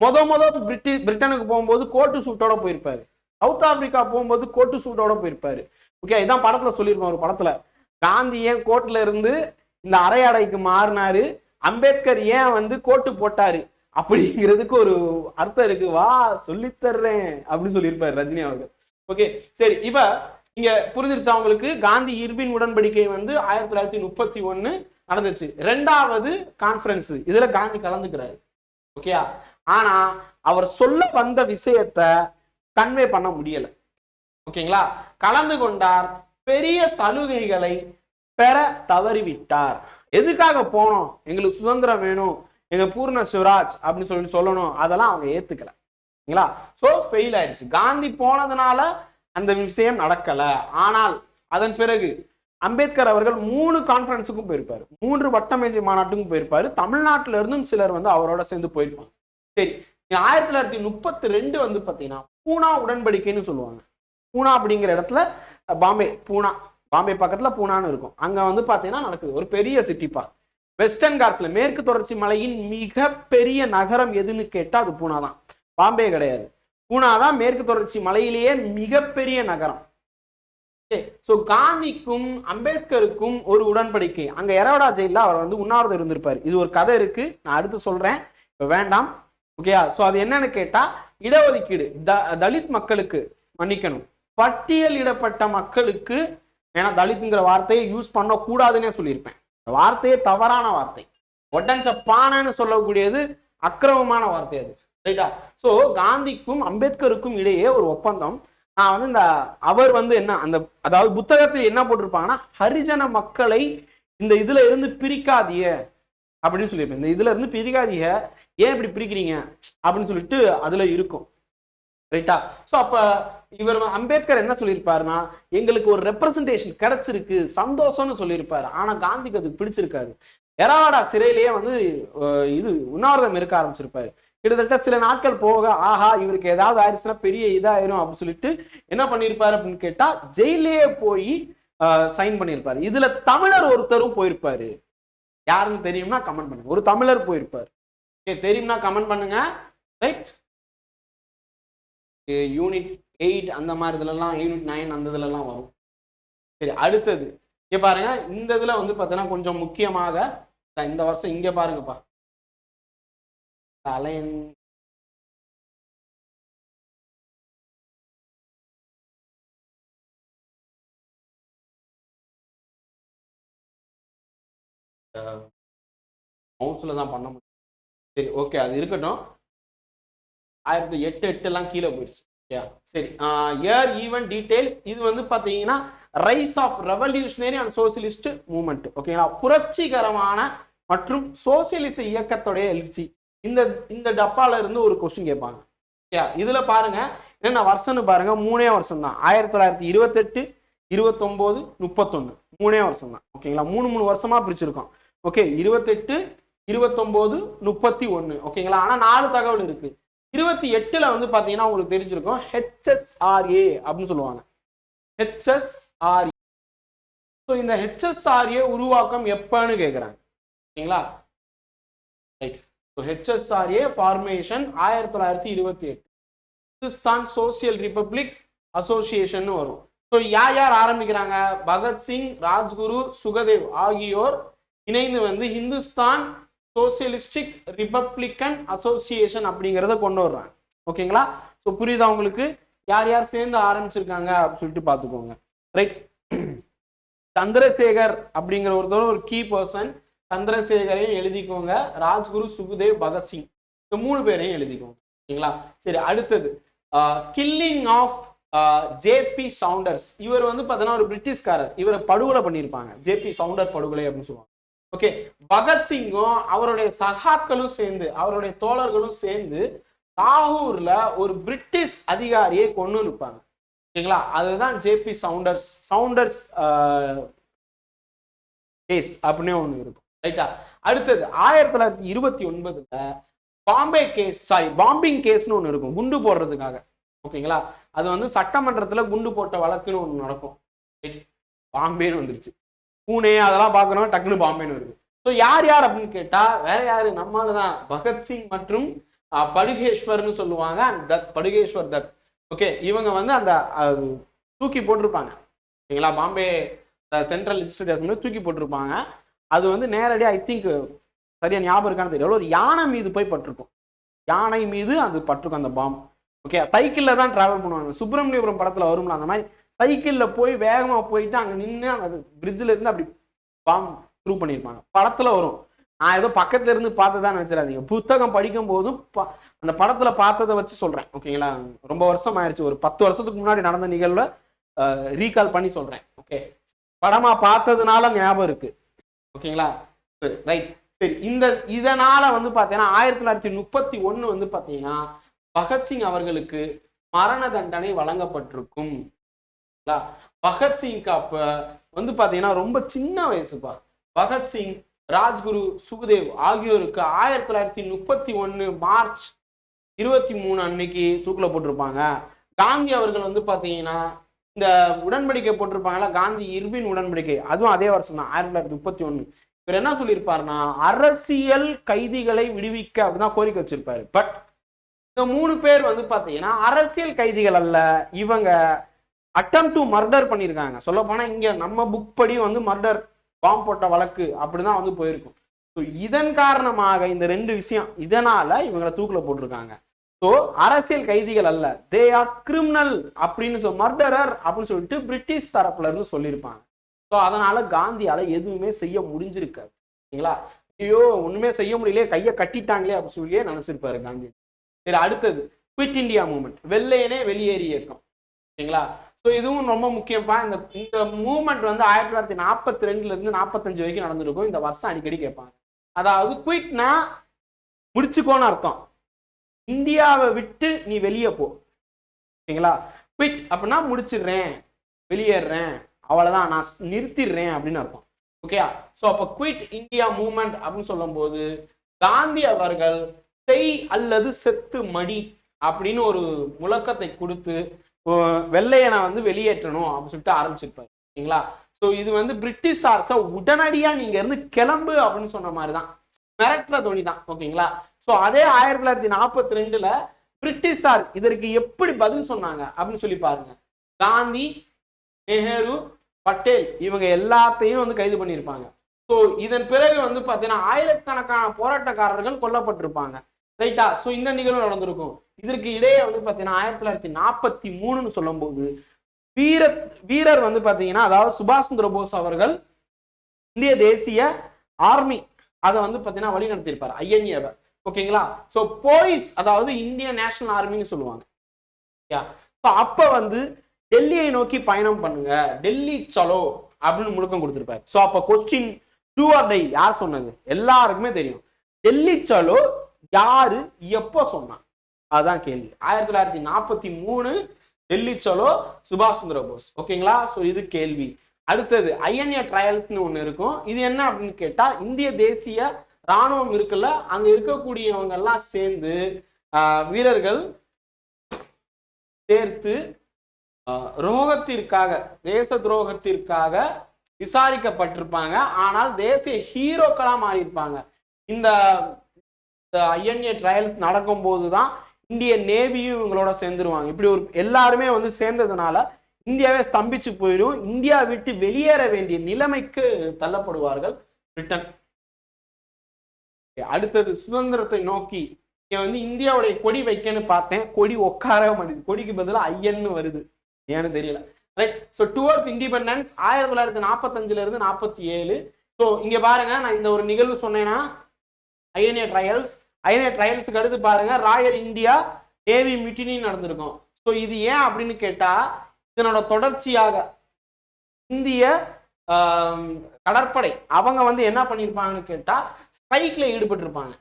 மொத மொத பிரிட்டி பிரிட்டனுக்கு போகும்போது கோட்டு சூட்டோட போயிருப்பாரு. சவுத் ஆப்பிரிக்கா போகும்போது கோட்டு சூட்டோட போயிருப்பாரு. ஓகே இதான் படத்துல சொல்லியிருப்பேன் ஒரு படத்துல. காந்தி ஏன் கோட்டில் இருந்து இந்த அரையாடைக்கு மாறினாரு? அம்பேத்கர் ஏன் வந்து கோட்டு போட்டாரு? அப்படிங்கிறதுக்கு ஒரு அர்த்தம் இருக்கு. வா சொல்லித்தர்றேன் அப்படின்னு சொல்லியிருப்பாரு ரஜினி அவர்கள். ஓகே சரி இப்ப இங்க புரிஞ்சிருச்சா உங்களுக்கு? காந்தி இர்வின் உடன்படிக்கை வந்து ஆயிரத்தி தொள்ளாயிரத்தி முப்பத்தி ஒன்னு நடந்துச்சு. ரெண்டாவது கான்ஃபரன்ஸ் இதுல காந்தி கலந்துக்கிறாரு. ஓகேயா ஆனா அவர் சொல்ல வந்த விஷயத்த கன்வே பண்ண முடியல. ஓகேங்களா கலந்து கொண்டார் பெரிய சலுகைகளை பெற தவறிவிட்டார். எதுக்காக போனோம்? எங்களுக்கு சுதந்திரம் வேணும். எங்க பூர்ண சிவராஜ் அப்படின்னு சொல்லி சொல்லணும். அதெல்லாம் அவங்க ஏத்துக்கல. சரிங்களா சோ ஃபெயில் ஆயிடுச்சு. காந்தி போனதுனால அந்த விஷயம் நடக்கல. ஆனால் அதன் பிறகு அம்பேத்கர் அவர்கள் மூணு கான்ஃபரன்ஸுக்கும் போயிருப்பாரு. மூன்று வட்டமேஜை மாநாட்டுக்கும் போயிருப்பாரு. தமிழ்நாட்டில இருந்தும் சிலர் வந்து அவரோட சேர்ந்து போயிருப்பாங்க. சரி ஆயிரத்தி தொள்ளாயிரத்தி முப்பத்தி ரெண்டு வந்து பாத்தீங்கன்னா பூனா உடன்படிக்கைன்னு சொல்லுவாங்க. பூனா அப்படிங்கிற இடத்துல பாம்பே பூனா பாம்பே பக்கத்துல பூனான்னு இருக்கும். அங்க வந்து பார்த்தீங்கன்னா நடக்குது. ஒரு பெரிய சிட்டிப்பா வெஸ்டர்ன் காட்ஸ்ல மேற்கு தொடர்ச்சி மலையின் மிகப்பெரிய நகரம் எதுன்னு கேட்டால் அது பூனா தான். பாம்பே கிடையாது. பூனா தான் மேற்கு தொடர்ச்சி மலையிலேயே மிகப்பெரிய நகரம். ஸோ காந்திக்கும் அம்பேத்கருக்கும் ஒரு உடன்படிக்கை. அங்க எரவடா ஜெயிலில் அவர் வந்து உண்ணாவிரதம் இருந்திருப்பாரு. இது ஒரு கதை இருக்கு. நான் அடுத்து சொல்றேன். இப்போ வேண்டாம். ஓகேயா ஸோ அது என்னன்னு கேட்டால் இடஒதுக்கீடு. த- தலித் மக்களுக்கு மன்னிக்கணும். பட்டியலிடப்பட்ட மக்களுக்கு ஏன்னா தலித்துங்கிற வார்த்தையை யூஸ் பண்ணக்கூடாதுன்னே சொல்லியிருப்பேன். இந்த வார்த்தையே தவறான வார்த்தை. ஒட்டன்ச பானைன்னு சொல்லக்கூடியது அக்கிரமமான வார்த்தை அது. ரைட்டா? ஸோ காந்திக்கும் அம்பேத்கருக்கும் இடையே ஒரு ஒப்பந்தம். நான் வந்து இந்த அவர் வந்து என்ன அந்த அதாவது புத்தகத்தில் என்ன போட்டிருப்பாங்கன்னா ஹரிஜன மக்களை இந்த இதுல இருந்து பிரிக்காதிய அப்படின்னு சொல்லியிருப்பேன். இந்த இதுல இருந்து பிரிக்காதிய ஏன் இப்படி பிரிக்கிறீங்க? அப்படின்னு சொல்லிட்டு அதுல இருக்கும். ரைட்டா? ஸோ அப்போ இவர் அம்பேத்கர் என்ன சொல்லியிருப்பாருன்னா எங்களுக்கு ஒரு ரெப்ரசன்டேஷன் கிடைச்சிருக்கு சந்தோஷம்னு சொல்லியிருப்பாரு. ஆனா காந்திக்கு அது பிடிச்சிருக்காரு எராவாடா சிறையிலேயே வந்து இது உண்ணாவிரதம் இருக்க ஆரம்பிச்சிருப்பாரு. கிட்டத்தட்ட சில நாட்கள் போக ஆஹா இவருக்கு ஏதாவது ஆயிடுச்சுன்னா பெரிய இதாயிரும் அப்படின்னு சொல்லிட்டு என்ன பண்ணியிருப்பாரு அப்படின்னு கேட்டா ஜெயிலே போய் சைன் பண்ணியிருப்பாரு. இதுல தமிழர் ஒருத்தரும் போயிருப்பாரு. யாருன்னு தெரியும்னா கமெண்ட் பண்ணுங்க. ஒரு தமிழர் போயிருப்பாரு. ஓகே தெரியும்னா கமெண்ட் பண்ணுங்க. ரைட் யூனிட் எயிட் அந்த மாதிரி இதுலலாம் யூனிட் நைன் அந்த இதுலலாம் வரும். சரி அடுத்தது. இங்கே பாருங்க இந்த இதில் வந்து பார்த்தீங்கன்னா கொஞ்சம் முக்கியமாக இந்த- வருஷம் இங்கே பாருங்கப்பா. அலையன் மவுஸில் தான் பண்ண முடியும். சரி ஓகே அது இருக்கட்டும். ஆயிரத்தி எட்டு எட்டுலாம் கீழே போயிடுச்சு. சரி. இயர் ஈவென்ட் டீடைல்ஸ் இது வந்து பார்த்தீங்கன்னா rise of revolutionary and socialist movement ஓகேங்களா புரட்சிகரமான மற்றும் சோசியலிச இயக்கத்துடைய எழுச்சி. இந்த இந்த டப்பால இருந்து ஒரு கொஸ்டின் கேட்பாங்க. இதுல பாருங்க. என்ன வருஷம்னு பாருங்க. மூணே வருஷம் தான் ஆயிரத்தி தொள்ளாயிரத்தி இருபத்தெட்டு இருபத்தொம்போது முப்பத்தொன்னு. மூணே வருஷம் தான் ஓகேங்களா மூணு மூணு வருஷமா பிரிச்சிருக்கோம். ஓகே இருபத்தெட்டு இருபத்தொம்போது முப்பத்தி ஒன்று ஓகேங்களா ஆனா நாலு தகவல் இருக்கு. இருபத்தி எட்டுல வந்து பாத்தீங்கன்னா உங்களுக்கு தெரிஞ்சிருக்கும் ஹெச்எஸ்ஆர்ஏ அப்படின்னு சொல்லுவாங்க. ஹெச்எஸ்ஆர்ஏ ஸோ இந்த ஹெச்எஸ்ஆர்ஏ உருவாக்கம் எப்பன்னு கேட்குறாங்க சரிங்களா? ரைட் ஹெச்எஸ்ஆர்ஏ ஃபார்மேஷன் ஆயிரத்தி தொள்ளாயிரத்தி இருபத்தி எட்டு. ஹிந்துஸ்தான் சோசியல் ரிப்பப்ளிக் அசோசியேஷன் வரும். ஸோ யார் யார் ஆரம்பிக்கிறாங்க? பகத்சிங் ராஜ்குரு சுகதேவ் ஆகியோர் இணைந்து வந்து ஹிந்துஸ்தான் சோசியலிஸ்டிக் ரிப்பப்ளிக்கன் அசோசியேஷன் அப்படிங்கிறத கொண்டு வர்றாங்க. ஓகேங்களா? ஸோ புரியுதா உங்களுக்கு? யார் யார் சேர்ந்து ஆரம்பிச்சிருக்காங்க அப்படின்னு சொல்லிட்டு பார்த்துக்கோங்க. ரைட் சந்திரசேகர் அப்படிங்கிற ஒருத்தர் ஒரு கீ பர்சன் சந்திரசேகரையும் எழுதிக்கோங்க. ராஜ்குரு சுகுதேவ் பகத்சிங். இந்த மூணு பேரையும் எழுதிக்கோங்க. ஓகேங்களா? சரி அடுத்தது. கில்லிங் ஆஃப் ஜேபி சவுண்டர்ஸ் இவர் வந்து பார்த்தீங்கன்னா ஒரு பிரிட்டிஷ்காரர் இவரை படுகொலை பண்ணியிருப்பாங்க. ஜேபி சவுண்டர் படுகொலை அப்படின்னு சொல்லுவாங்க. ஓகே பகத்சிங்கும் அவருடைய சகாக்களும் சேர்ந்து அவருடைய தோழர்களும் சேர்ந்து லாகூர்ல ஒரு பிரிட்டிஷ் அதிகாரியை கொண்டு இருப்பாங்க ஓகேங்களா அதுதான் ஜேபி சவுண்டர்ஸ் சவுண்டர்ஸ் கேஸ் அப்படின்னு ஒன்று இருக்கும். ரைட்டா? அடுத்தது ஆயிரத்தி தொள்ளாயிரத்தி இருபத்தி ஒன்பதுல பாம்பே கேஸ் சாரி பாம்பிங் கேஸ்னு ஒன்று இருக்கும் குண்டு போடுறதுக்காக. ஓகேங்களா? அது வந்து சட்டமன்றத்துல குண்டு போட்ட வழக்குன்னு ஒன்று நடக்கும். பாம்பேன்னு வந்துருச்சு. பூனே அதெல்லாம் பார்க்கணும் டக்குன்னு பாம்பேன்னு வருது. ஸோ யார் யார் அப்படின்னு கேட்டால் வேற யாரு? நம்மால தான். பகத்சிங் மற்றும் படுகேஸ்வர்னு சொல்லுவாங்க. And Dutt படுகேஸ்வர் Dutt. ஓகே இவங்க வந்து அந்த தூக்கி போட்டிருப்பாங்க. சரிங்களா? பாம்பே சென்ட்ரல் இன்ஸ்டியூட் தூக்கி போட்டிருப்பாங்க. அது வந்து நேரடியாக ஐ திங்க் சரியா ஞாபகம் இருக்கான்னு தெரியல. ஒரு யானை மீது போய் பட்டிருக்கும். யானை மீது அது பட்டிருக்கும் அந்த பாம்பு. ஓகே சைக்கிளில் தான் ட்ராவல் பண்ணுவாங்க. சுப்பிரமணியபுரம் படத்தில் வரும்ல அந்த மாதிரி சைக்கிளில் போய் வேகமாக போயிட்டு அங்கே நின்று அந்த பிரிட்ஜில் இருந்து அப்படி பாம் த்ரூ பண்ணியிருப்பாங்க. படத்தில் வரும். நான் ஏதோ பக்கத்துல இருந்து பார்த்ததா நினைச்சிடாதீங்க. புத்தகம் படிக்கும் போதும் ப- அந்த படத்துல பார்த்ததை வச்சு சொல்றேன். ஓகேங்களா? ரொம்ப வருஷம் ஆயிடுச்சு ஒரு பத்து வருஷத்துக்கு முன்னாடி நடந்த நிகழ்வை ரீகால் பண்ணி சொல்றேன். ஓகே? படமா பார்த்ததுனால ஞாபகம் இருக்கு. ஓகேங்களா? சரி ரைட் சரி இந்த இதனால வந்து பார்த்தீங்கன்னா ஆயிரத்தி தொள்ளாயிரத்தி முப்பத்தி ஒன்னு வந்து பார்த்தீங்கன்னா பகத்சிங் அவர்களுக்கு மரண தண்டனை வழங்கப்பட்டிருக்கும். பகத்சிங்க்கு அப்ப வந்து பாத்தீங்கன்னா ரொம்ப சின்ன வயசுப்பா. பகத்சிங் ராஜ்குரு சுகுதேவ் ஆகியோருக்கு ஆயிரத்தி தொள்ளாயிரத்தி முப்பத்தி ஒண்ணு மார்ச் இருபத்தி மூணு அன்னைக்கு தூக்கில் போட்டிருப்பாங்க. காந்தி அவர்கள் வந்து பாத்தீங்கன்னா இந்த உடன்படிக்கை போட்டிருப்பாங்களா காந்தி இர்வின் உடன்படிக்கை. அதுவும் அதே வருஷம் தான் ஆயிரத்தி தொள்ளாயிரத்தி முப்பத்தி ஒன்று இவர் என்ன சொல்லியிருப்பாருன்னா அரசியல் கைதிகளை விடுவிக்க அப்படின்னா கோரிக்கை வச்சிருப்பாரு. பட் இந்த மூணு பேர் வந்து பாத்தீங்கன்னா அரசியல் கைதிகள் அல்ல. இவங்க அட்டம் டு மர்டர் பண்ணியிருக்காங்க சொல்ல போனால் இங்கே நம்ம புக் படி வந்து மர்டர் பாம்பு போட்ட வழக்கு அப்படிதான் வந்து போயிருக்கும். ஸோ இதன் காரணமாக இந்த ரெண்டு விஷயம் இதனால இவங்களை தூக்கில் போட்டிருக்காங்க. ஸோ அரசியல் கைதிகள் அல்ல. தே ஆர் கிரிமினல் அப்படின்னு சொல் மர்டரர் அப்படின்னு சொல்லிட்டு பிரிட்டிஷ் தரப்புல இருந்து சொல்லியிருப்பாங்க. ஸோ அதனால காந்தியால எதுவுமே செய்ய முடிஞ்சிருக்காது. சரிங்களா? ஐயோ ஒண்ணுமே செய்ய முடியலையே கையை கட்டிட்டாங்களே அப்படின்னு சொல்லியே நினைச்சிருப்பாரு காந்தி சரி அடுத்தது குவிட் இந்தியா மூமெண்ட் வெள்ளையனே வெளியேறி இயக்கம். சரிங்களா? ஸோ இதுவும் ரொம்ப முக்கியப்பா இந்த இந்த மூமெண்ட் வந்து ஆயிரத்தி தொள்ளாயிரத்தி நாற்பத்தி ரெண்டுல இருந்து நாற்பத்தஞ்சு வரைக்கும் நடந்திருக்கும். இந்த வருஷம் அடிக்கடி கேட்பாங்க. அதாவது குயிட்னா முடிச்சுக்கோன்னு அர்த்தம். இந்தியாவை விட்டு நீ வெளியே போ. ஓகேங்களா குவிட் அப்படின்னா முடிச்சிடுறேன் வெளியேறுறேன் அவ்வளவுதான். நான் நிறுத்திடுறேன் அப்படின்னு அர்த்தம். ஓகே ஸோ அப்போ குவிட் இந்தியா மூமெண்ட் அப்படின்னு சொல்லும்போது காந்தி அவர்கள் செய் அல்லது செத்து மடி அப்படின்னு ஒரு முழக்கத்தை கொடுத்து அஹ் வெள்ளையனை வந்து வெளியேற்றணும் அப்படின்னு சொல்லிட்டு ஆரம்பிச்சிருப்பாரு சரிங்களா? ஸோ இது வந்து பிரிட்டிஷ் அரச உடனடியா நீங்க இருந்து கிளம்பு அப்படின்னு சொன்ன மாதிரி தான் மிரட்டுற துணி தான் ஓகேங்களா? ஸோ அதே ஆயிரத்தி தொள்ளாயிரத்தி நாற்பத்தி ரெண்டுல பிரிட்டிஷார் இதற்கு எப்படி பதில் சொன்னாங்க அப்படின்னு சொல்லி பாருங்க. காந்தி நெஹ்ரு பட்டேல் இவங்க எல்லாத்தையும் வந்து கைது பண்ணியிருப்பாங்க. ஸோ இதன் பிறகு வந்து பார்த்தீங்கன்னா ஆயிரக்கணக்கான போராட்டக்காரர்கள் கொல்லப்பட்டிருப்பாங்க. ரைட்டா ஸோ இந்த நிகழ்வு நடந்திருக்கும். இதற்கு இடையே வந்து பார்த்தீங்கன்னா ஆயிரத்தி தொள்ளாயிரத்தி நாற்பத்தி மூணுன்னு சொல்லும்போது வீர வீரர் வந்து பார்த்தீங்கன்னா அதாவது சுபாஷ் சந்திர போஸ் அவர்கள் இந்திய தேசிய ஆர்மி அதை வந்து பார்த்தீங்கன்னா வழி நடத்தியிருப்பார் ஐஎன்ஏவை ஓகேங்களா? ஸோ போலீஸ் அதாவது இந்திய நேஷனல் ஆர்மின்னு சொல்லுவாங்க. ஸோ அப்போ வந்து டெல்லியை நோக்கி பயணம் பண்ணுங்க. டெல்லி சலோ அப்படின்னு முழுக்கம் கொடுத்துருப்பாரு. ஸோ அப்போ கொஸ்டின் டூ ஆர் டை யார் சொன்னது? எல்லாருக்குமே தெரியும். டெல்லி சலோ யாரு? எப்போ சொன்னான் அதான் கேள்வி. ஆயிரத்தி தொள்ளாயிரத்தி நாற்பத்தி மூணு டெல்லி சலோ சுபாஷ் சந்திர போஸ். ஓகேங்களா? ஸோ இது கேள்வி. அடுத்தது ஐஎன்ஏ ட்ரையல்ஸ்னு ஒன்று இருக்கும். இது என்ன அப்படின்னு கேட்டால் இந்திய தேசிய ராணுவம் இருக்குல்ல அங்கே இருக்கக்கூடியவங்க எல்லாம் சேர்ந்து ஆஹ், வீரர்கள் சேர்த்து ரோகத்திற்காக தேச துரோகத்திற்காக விசாரிக்கப்பட்டிருப்பாங்க. ஆனால் தேசிய ஹீரோக்களாக மாறியிருப்பாங்க. இந்த ஐஎன்ஏ ட்ரையல்ஸ் நடக்கும்போது தான் இந்திய நேவியும் இவங்களோட சேர்ந்துருவாங்க. இப்படி ஒரு எல்லாருமே வந்து சேர்ந்ததுனால இந்தியாவே ஸ்தம்பிச்சு போயிடும். இந்தியா விட்டு வெளியேற வேண்டிய நிலைமைக்கு தள்ளப்படுவார்கள் பிரிட்டன். அடுத்தது சுதந்திரத்தை நோக்கி இங்க வந்து இந்தியாவுடைய கொடி வைக்கன்னு பார்த்தேன். கொடி உட்கார மாட்டேங்குது. கொடிக்கு பதிலாக ஐயன்னு வருது. ஏன்னு தெரியல. ரைட் ஸோ டுவர்ட்ஸ் இண்டிபெண்டன்ஸ் ஆயிரத்தி தொள்ளாயிரத்தி நாற்பத்தஞ்சுல இருந்து நாற்பத்தி ஏழு. ஸோ இங்க பாருங்க நான் இந்த ஒரு நிகழ்வு சொன்னேன்னா ஐஎன்ஏ ட்ரையல்ஸ் ஐநா ட்ரையல்ஸுக்கு அடுத்து பாருங்க ராயல் இந்தியா நேவி மிட்டினி நடந்திருக்கும். ஸோ இது ஏன் அப்படின்னு கேட்டா இதனோட தொடர்ச்சியாக இந்திய கடற்படை அவங்க வந்து என்ன பண்ணியிருப்பாங்கன்னு கேட்டா ஸ்ட்ரைக்ல ஈடுபட்டிருப்பாங்க.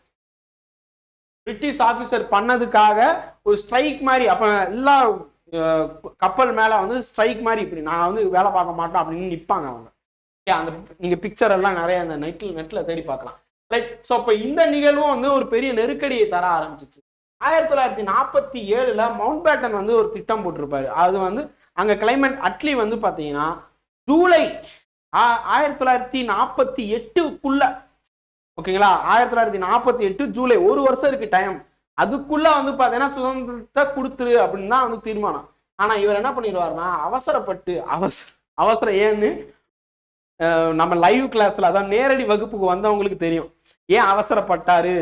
பிரிட்டிஷ் ஆபீசர் பண்ணதுக்காக ஒரு ஸ்ட்ரைக் மாதிரி அப்ப எல்லா கப்பல் மேல வந்து ஸ்ட்ரைக் மாதிரி இப்படி நான் வந்து வேலை பார்க்க மாட்டோம் அப்படின்னு நிற்பாங்க அவங்க. அந்த நீங்க பிக்சர் எல்லாம் நிறைய அந்த நெட்டில் நெட்டில் தேடி பார்க்கலாம். ரைட் ஸோ அப்போ இந்த நிகழ்வும் வந்து ஒரு பெரிய நெருக்கடியை தர ஆரம்பிச்சிச்சு. ஆயிரத்தி தொள்ளாயிரத்தி நாற்பத்தி ஏழுல மவுண்ட் பேட்டன் வந்து ஒரு திட்டம் போட்டிருப்பாரு. அது வந்து அங்க கிளைமேட் அட்லி வந்து பாத்தீங்கன்னா ஜூலை ஆ- ஆயிரத்தி தொள்ளாயிரத்தி நாற்பத்தி எட்டுக்குள்ள ஓகேங்களா? ஆயிரத்தி தொள்ளாயிரத்தி நாற்பத்தி எட்டு ஜூலை ஒரு வருஷம் இருக்கு டைம் அதுக்குள்ள வந்து பாத்தீங்கன்னா சுதந்திரத்தை கொடுத்துரு அப்படின்னு தான் வந்து தீர்மானம். ஆனா இவர் என்ன பண்ணிடுவாருன்னா அவசரப்பட்டு அவசர அவசரம் ஏன்னு நம்ம லைவ் கிளாஸ்ல அதான் நேரடி வகுப்புக்கு வந்தவங்களுக்கு தெரியும். ஏன் அவசரப்பட்டாரு?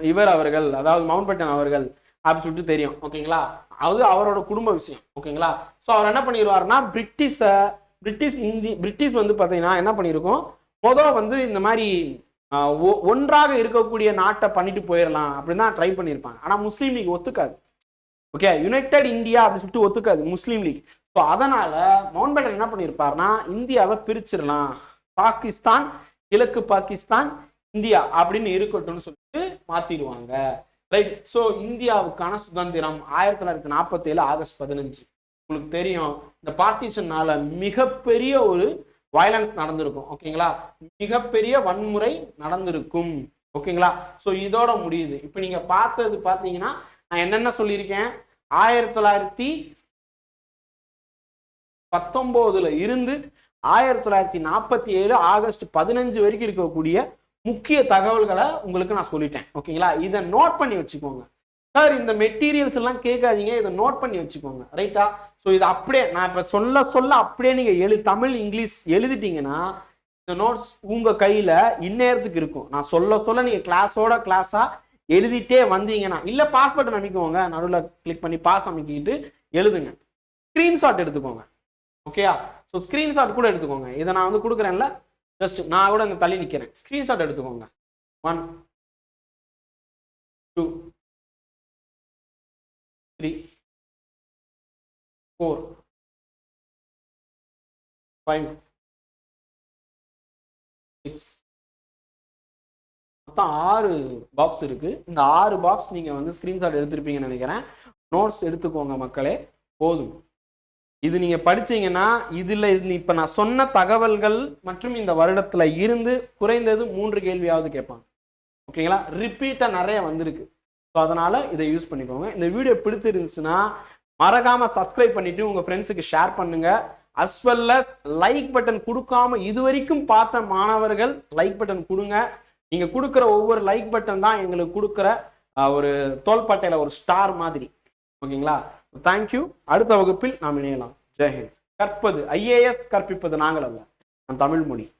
இவர் அவர்கள் அதாவது மவுண்ட்பட்டன் அவர்கள் அப்படின்னு சொல்லிட்டு தெரியும். ஓகேங்களா? அது அவரோட குடும்ப விஷயம். ஓகேங்களா? ஸோ அவர் என்ன பண்ணிடுவாருன்னா பிரிட்டிஷ பிரிட்டிஷ் இந்தி பிரிட்டிஷ் வந்து பார்த்தீங்கன்னா என்ன பண்ணியிருக்கோம் மொதல் வந்து இந்த மாதிரி ஒ- ஒன்றாக இருக்கக்கூடிய நாட்டை பண்ணிட்டு போயிடலாம் அப்படின்னு தான் ட்ரை பண்ணியிருப்பாங்க ஆனால் முஸ்லீம் லீக் ஒத்துக்காது. ஓகே? யுனைடெட் இந்தியா அப்படின்னு சொல்லிட்டு ஒத்துக்காது. Muslim league. ஸோ அதனால மவுண்ட் பேட்டன் என்ன பண்ணியிருப்பாருன்னா இந்தியாவை பிரிச்சிடலாம். பாகிஸ்தான் கிழக்கு பாகிஸ்தான் இந்தியா அப்படின்னு இருக்கட்டும்னு சொல்லிட்டு மாத்திடுவாங்க. ரைட் ஸோ இந்தியாவுக்கான சுதந்திரம் ஆயிரத்தி தொள்ளாயிரத்தி நாற்பத்தி ஏழு ஆகஸ்ட் பதினஞ்சு. உங்களுக்கு தெரியும் இந்த பார்ட்டிஷன்னால மிகப்பெரிய ஒரு வயலன்ஸ் நடந்திருக்கும். ஓகேங்களா மிகப்பெரிய வன்முறை நடந்திருக்கும். ஓகேங்களா ஸோ இதோட முடியுது. இப்போ நீங்க பார்த்தது பார்த்தீங்கன்னா நான் என்னென்ன சொல்லியிருக்கேன்? ஆயிரத்தி தொள்ளாயிரத்தி பத்தொம்போதுல இருந்து ஆயிரத்தி தொள்ளாயிரத்தி நாற்பத்தி ஏழு ஆகஸ்ட் பதினஞ்சு வரைக்கும் இருக்கக்கூடிய முக்கிய தகவல்களை உங்களுக்கு நான் சொல்லிட்டேன். ஓகேங்களா? இதை நோட் பண்ணி வச்சுக்கோங்க. சார் இந்த மெட்டீரியல்ஸ் எல்லாம் கேட்காதீங்க. இதை நோட் பண்ணி வச்சுக்கோங்க. ரைட்டா ஸோ இது அப்படியே நான் இப்போ சொல்ல சொல்ல அப்படியே நீங்கள் எழு தமிழ் இங்கிலீஷ் எழுதிட்டீங்கன்னா இந்த நோட்ஸ் உங்கள் கையில் இந்நேரத்துக்கு இருக்கும். நான் சொல்ல சொல்ல நீங்கள் கிளாஸோட கிளாஸாக எழுதிட்டே வந்தீங்கன்னா இல்லை பாஸ்போர்ட் பட்டன் நடுவில் கிளிக் பண்ணி பாஸ் அமைக்கிட்டு எழுதுங்க. ஸ்க்ரீன்ஷாட் எடுத்துக்கோங்க. ஓகேயா ஸோ ஸ்க்ரீன்ஷாட் கூட எடுத்துக்கோங்க. இதை நான் வந்து கொடுக்குறேன்ல ஜஸ்ட் நான் கூட இந்த தள்ளி நிற்கிறேன் ஸ்க்ரீன்ஷாட் எடுத்துக்கோங்க. One two three four five six மொத்தம் ஆறு பாக்ஸ் இருக்கு. இந்த ஆறு பாக்ஸ் நீங்கள் வந்து ஸ்க்ரீன்ஷாட் எடுத்திருப்பீங்கன்னு நினைக்கிறேன். நோட்ஸ் எடுத்துக்கோங்க மக்களே. போதும். இது நீங்க படிச்சீங்கன்னா இதுல இப்ப நான் சொன்ன தகவல்கள் மற்றும் இந்த வருடத்துல இருந்து குறைந்தது மூன்று கேள்வியாவது கேட்பாங்க. ஓகேங்களா? ரிப்பீட்டா நிறைய வந்திருக்கு. ஸோ அதனால இதை யூஸ் பண்ணிக்கோங்க. இந்த வீடியோ பிடிச்சிருந்துச்சுன்னா மறக்காம சப்ஸ்கிரைப் பண்ணிட்டு உங்க ஃப்ரெண்ட்ஸுக்கு ஷேர் பண்ணுங்க. As well as like button கொடுக்காம இது வரைக்கும் பார்த்த மாணவர்கள் லைக் பட்டன் கொடுங்க. நீங்க கொடுக்குற ஒவ்வொரு லைக் பட்டன் தான் எங்களுக்கு கொடுக்குற ஒரு தோல்பாட்டையில ஒரு ஸ்டார் மாதிரி. ஓகேங்களா? தேங்க்யூ அடுத்த வகுப்பில் நாம் இணையலாம். ஜெயஹிந்த் கற்பது ஐஏஎஸ் கற்பிப்பது நாங்கள் அல்ல. நம் தமிழ் மொழி.